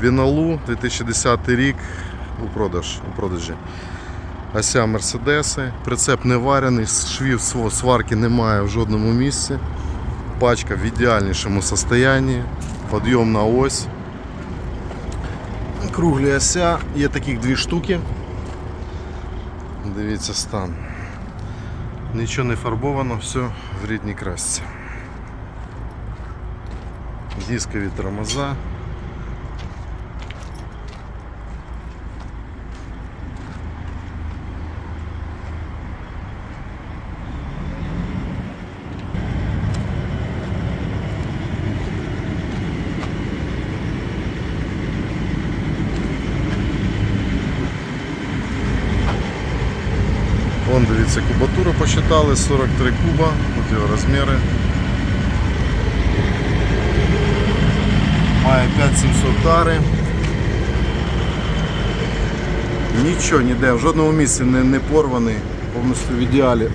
Біналу 2010 рік у продаж у продажі. Ася Мерседеси. Прицеп не варений, швів сварки немає в жодному місці. Пачка в ідеальнішому стані. Подйомна ось. Круглі ося. Є таких дві штуки. Дивіться стан. Нічого не фарбовано, все в рідній красці. Дискові тормоза. Вон дивіться, кубатуру посчитали, 43 куба, от його розміри. Має 5700 тари. Нічого ніде, в жодному місці не, не порваний, повністю в ідеалі.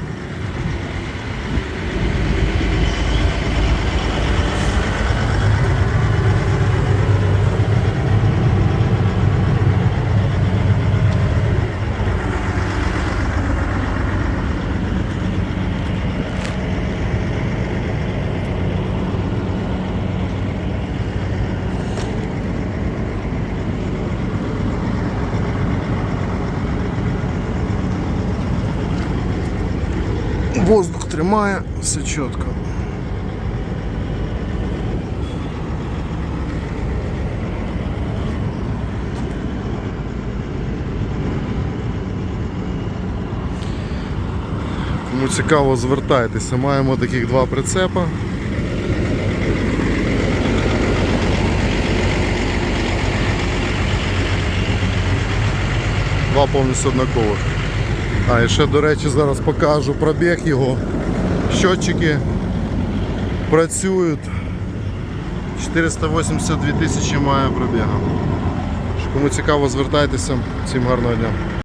Воздух тримає, все чітко. Кому цікаво, звертайтеся. Маємо таких два прицепа. Два повністю однакових. А, і ще, до речі, зараз покажу пробіг його. Щотчики працюють. 482 тисячі має пробіга. Кому цікаво, звертайтеся. Всім гарного дня.